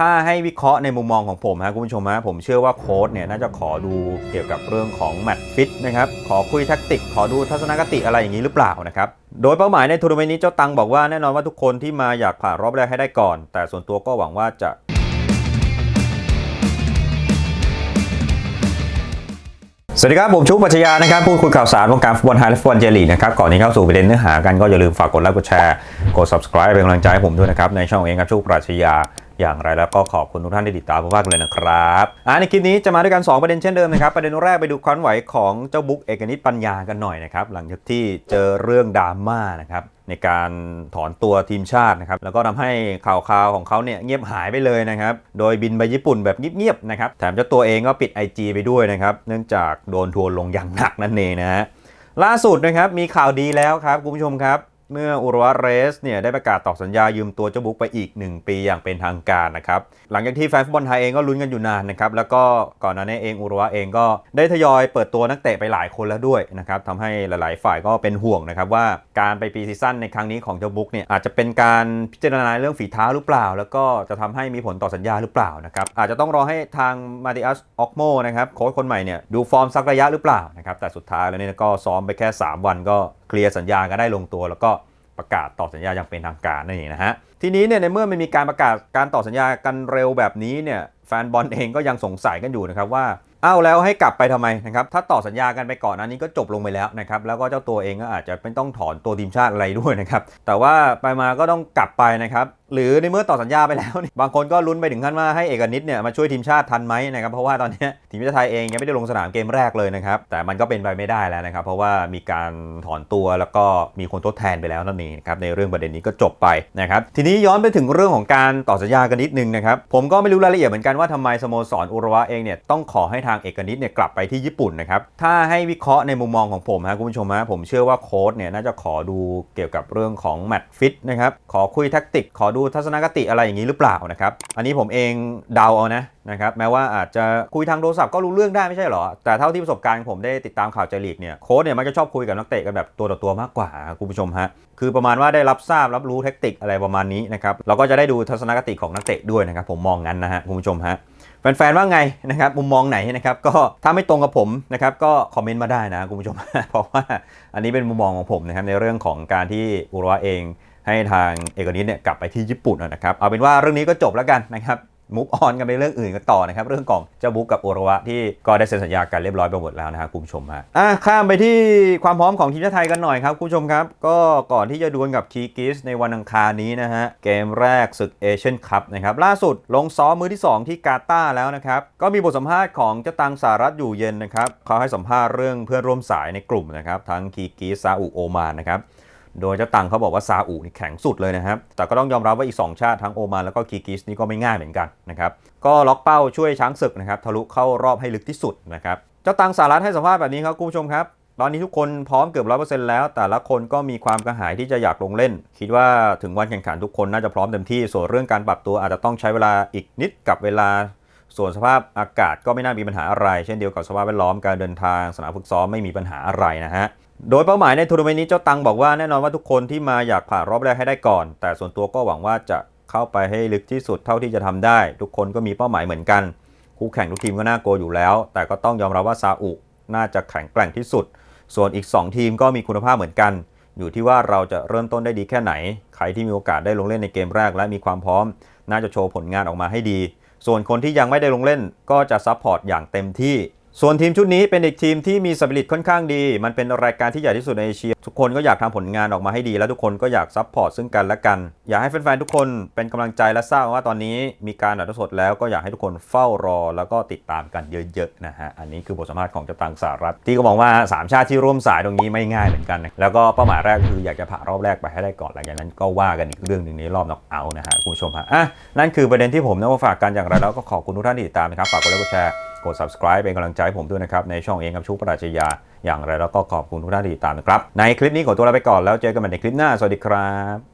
ถ้าให้วิเคราะห์ในมุมมองของผมฮะคุณผู้ชมฮะผมเชื่อว่าโค้ชเนี่ยน่าจะขอดูเกี่ยวกับเรื่องของแมตช์ฟิตนะครับ ขอคุยแท็กติก ขอดูทัศนคติอะไรอย่างนี้หรือเปล่านะครับ โดยเป้าหมายในทัวร์นาเมนต์นี้เจ้าตังบอกว่าแน่นอนว่าทุกคนที่มาอยากผ่านรอบแรกให้ได้ก่อน แต่ส่วนตัวก็หวังว่าจะสวัสดีครับ ผมชุกปัชญานะครับพูดคุยข่าวสารวงการฟุตบอลไทยและฟุตบอลเจลีนะครับ ก่อนที่เข้าสู่ประเด็นเนื้อหากันก็อย่าลืมฝากกดไลค์กดแชร์ กด subscribe เป็นกำลังใจให้ผมด้วยนะครับ ในช่องเองครับชุกปรัชญา อย่างไรแล้วก็ขอบคุณทุกท่านที่ติดตามมากเลยนะครับอ่าในคลิปนี้จะมาด้วยกัน 2 ประเด็นเช่นเดิมนะครับ ประเด็นแรกไปดูความไหวของเจ้าบุ๊กเอกนิตปัญญากันหน่อยนะครับ หลังจากที่เจอเรื่องดราม่านะครับในการถอนตัวทีมชาตินะครับ แล้วก็ทำให้ข่าวคราวของเขาเนี่ยเงียบหายไปเลยนะครับ โดยบินไปญี่ปุ่นแบบเงียบๆนะครับ แถมเจ้าตัวเองก็ปิด IG ไปด้วยนะครับ เนื่องจากโดนทัวร์ลงอย่างหนักนั่นเองนะฮะ ล่าสุดนะครับมีข่าวดีแล้วครับคุณผู้ชมครับ เมื่ออุรวะเรสเนี่ยได้ประกาศต่อสัญญายืมตัวเจ้าบุ๊กไปอีก 1 ปีอย่างเป็นทางการนะครับ หลังจากที่แฟนฟุตบอลไทยเองก็ลุ้นกันอยู่นานนะครับ แล้วก็ก่อนหน้านี้เองอุรวะเองก็ได้ทยอยเปิดตัวนักเตะไปหลายคนแล้วด้วยนะครับทำให้หลาย ๆ ฝ่ายก็เป็นห่วงนะครับว่าการไปปีซีซั่นในครั้งนี้ของเจ้าบุ๊กเนี่ยอาจจะเป็นการพิจารณาเรื่องฝีเท้าหรือเปล่า แล้วก็จะทำให้มีผลต่อสัญญาหรือเปล่านะครับอาจจะต้องรอให้ทางมาติอัสออกโมนะครับโค้ชคนใหม่เนี่ยดูฟอร์มสักระยะหรือเปล่านะครับแต่สุดท้ายแล้วเนี่ยก็ซ้อมไปแค่ 3 วันก็เคลียร์สัญญากันได้ลงตัวแล้วก็ ประกาศต่อสัญญาอย่างเป็นทางการนั่นเองนะฮะทีนี้เนี่ยในเมื่อมันมีการประกาศการต่อสัญญากันเร็วแบบนี้เนี่ยแฟนบอลเองก็ยังสงสัยกันอยู่นะครับว่าอ้าวแล้วให้กลับไปทำไมนะครับถ้าต่อสัญญากันไปก่อนอันนี้ก็จบลงไปแล้วนะครับแล้วก็เจ้าตัวเองก็อาจจะไม่ต้องถอนตัวทีมชาติอะไรด้วยนะครับแต่ว่าไปมาก็ต้องกลับไปนะครับหรือในเมื่อต่อสัญญาไปแล้วนี่บางคนก็ลุ้นไปถึงขั้นว่าให้เอกนิตเนี่ยมาช่วยทีมชาติทันไหมนะครับเพราะว่าตอนนี้ทีมชาติไทยเองยังไม่ได้ลงสนามเกมแรกเลยนะครับแต่มันก็เป็นไปไม่ได้แล้วนะครับเพราะว่ามีการถอนตัวแล้วก็มีคนทดแทนไปแล้วนั่นเองนะครับในเรื่องประเด็นนี้ก็จบไปนะครับทีนี้ย้อนไปถึงเรื่องของการต่อสัญญากันนิดนึงนะครับผมก็ไม่รู้รายละเอียดเหมือนกันว่าทำไมสโมสรอุระวะเองเนี่ยต้องขอให้ทางเอกนิตเนี่ยกลับไปที่ญี่ปุ่นนะครับถ้าให้วิเคราะห์ในมุมมองของผมฮะคุณผู้ชมฮะผมเชื่อว่าโค้ชเนี่ยน่าจะขอดูเกี่ยวกับเรื่องของแมตช์ฟิตนะครับขอคุยแท็กติกขอดูทัศนคติอะไรอย่างนี้หรือเปล่านะครับ อันนี้ผมเองเดาเอานะนะครับแม้ว่าอาจจะคุยทางโทรศัพท์ก็รู้เรื่องได้ไม่ใช่หรอ แต่เท่าที่ประสบการณ์ผมได้ติดตามข่าวเจลีกเนี่ยโค้ชเนี่ยมักจะชอบคุยกับนักเตะกันแบบตัวต่อตัวมากกว่าคุณผู้ชมฮะคือประมาณว่าได้รับทราบรับรู้เทคนิคอะไรประมาณนี้นะครับเราก็จะได้ดูทัศนคติของนักเตะด้วยนะครับผมมองงั้นนะฮะคุณผู้ชมฮะแฟนๆว่าไงนะครับมุมมองไหนนะครับก็ถ้าไม่ตรงกับผมนะครับก็คอมเมนต์มาได้นะคุณผู้ชม เพราะว่าอันนี้เป็นมุมมองของผมนะครับในเรื่องของการที่อุรวะเอง ให้ทางเอกนิตเนี่ยกลับไปที่ญี่ปุ่นนะครับเอาเป็นว่าเรื่องนี้ก็จบแล้วกันนะครับมุกออนกันไปเรื่องอื่นกันต่อนะครับเรื่องของเจ้าบุ๊กกับโอรวะที่ก็ได้เซ็นสัญญากันเรียบร้อยไปหมดแล้วนะครับคุณผู้ชมฮะอะข้ามไปที่ความพร้อมของทีมชาติไทยกันหน่อยครับคุณผู้ชมครับ ก็ก่อนที่จะดวลกับคีกิสในวันอังคารนี้นะฮะเกมแรกศึกเอเชียนคัพนะครับล่าสุดลงซ้อมมือที่ 2 ที่กาตาร์แล้วนะครับก็มีบทสัมภาษณ์ของเจ้าตังสารัตอยู่เย็นนะครับเขาให้สัมภาษณ์เรื่องเพื่อนร่วมสายในกลุ่มนะครับทั้งคีกิสซาอุโอมานนะครับ โดยเจ้าตังเขาบอกว่าซาอุนี่แข็งสุดเลยนะครับ แต่ก็ต้องยอมรับว่าอีก 2 ชาติทั้งโอมานแล้วก็คีกิสนี่ก็ไม่ง่ายเหมือนกันนะครับ ก็ล็อกเป้าช่วยช้างศึกนะครับทะลุเข้ารอบให้ลึกที่สุดนะครับ เจ้าตังสารัฐให้สัมภาษณ์แบบนี้ครับคุณผู้ชมครับ ตอนนี้ทุกคนพร้อมเกือบร้อยเปอร์เซ็นต์แล้ว แต่ละคนก็มีความกระหายที่จะอยากลงเล่น คิดว่าถึงวันแข่งขันทุกคนน่าจะพร้อมเต็มที่ ส่วนเรื่องการปรับตัวอาจจะต้องใช้เวลาอีกนิดกับเวลา ส่วนสภาพอากาศก็ไม่น่ามีปัญหาอะไร เช่นเดียวกับสภาพแวดล้อมการเดินทางสนามฝึกซ้อมไม่มีปัญหาอะไรนะฮะโดยเป้าหมายในทัวร์นาเมนต์นี้เจ้าตังบอกว่าแน่นอนว่าทุกคนที่มาอยากผ่านรอบแรกให้ได้ก่อน แต่ส่วนตัวก็หวังว่าจะเข้าไปให้ลึกที่สุดเท่าที่จะทำได้ ทุกคนก็มีเป้าหมายเหมือนกัน คู่แข่งทุกทีมก็น่ากลัวอยู่แล้ว แต่ก็ต้องยอมรับว่าซาอุน่าจะแข็งแกร่งที่สุด ส่วนอีก 2 ทีมก็มีคุณภาพเหมือนกัน อยู่ที่ว่าเราจะเริ่มต้นได้ดีแค่ไหน ใครที่มีโอกาสได้ลงเล่นในเกมแรก และมีความพร้อม น่าจะโชว์ผลงานออกมาให้ดี ส่วนคนที่ยังไม่ได้ลงเล่นก็จะซัพพอร์ตอย่างเต็มที่ ส่วนทีมชุดนี้เป็นอีกทีมที่มีสปิริตค่อนข้างดี มันเป็นรายการที่ใหญ่ที่สุดในเอเชีย ทุกคนก็อยากทำผลงานออกมาให้ดี และทุกคนก็อยากซัพพอร์ตซึ่งกันและกัน อยากให้แฟนๆทุกคนเป็นกำลังใจและทราบว่าตอนนี้มีการอัดสดแล้วก็อยากให้ทุกคนเฝ้ารอ แล้วก็ติดตามกันเยอะๆนะฮะ อันนี้คือบทสัมภาษณ์ของจ้าตังสหรัฐ ที่ก็บอกว่าสามชาติที่ร่วมสายตรงนี้ไม่ง่ายเหมือนกัน แล้วก็เป้าหมายแรกคืออยากจะผ่ารอบแรกไปให้ได้ก่อน หลังจากนั้นก็ว่ากันอีกเรื่องหนึ่งในรอบน็อกเอาท์นะฮะคุณผู้ชมฮะอะนั่นคือประเด็นที่ผมนำมาฝากกันอย่างไรแล้วก็ขอบคุณทุกท่านที่ติดตามนะครับฝากกดไลค์กดแชร์ กด subscribe เป็นกำลังใจให้ผมด้วยนะครับ ในช่องเองกับชุกปราชญา อย่างไรแล้วก็ขอบคุณทุกท่านที่ติดตามนะครับ ในคลิปนี้ขอตัวลาไปก่อนแล้วเจอกันใหม่ในคลิปหน้า สวัสดีครับ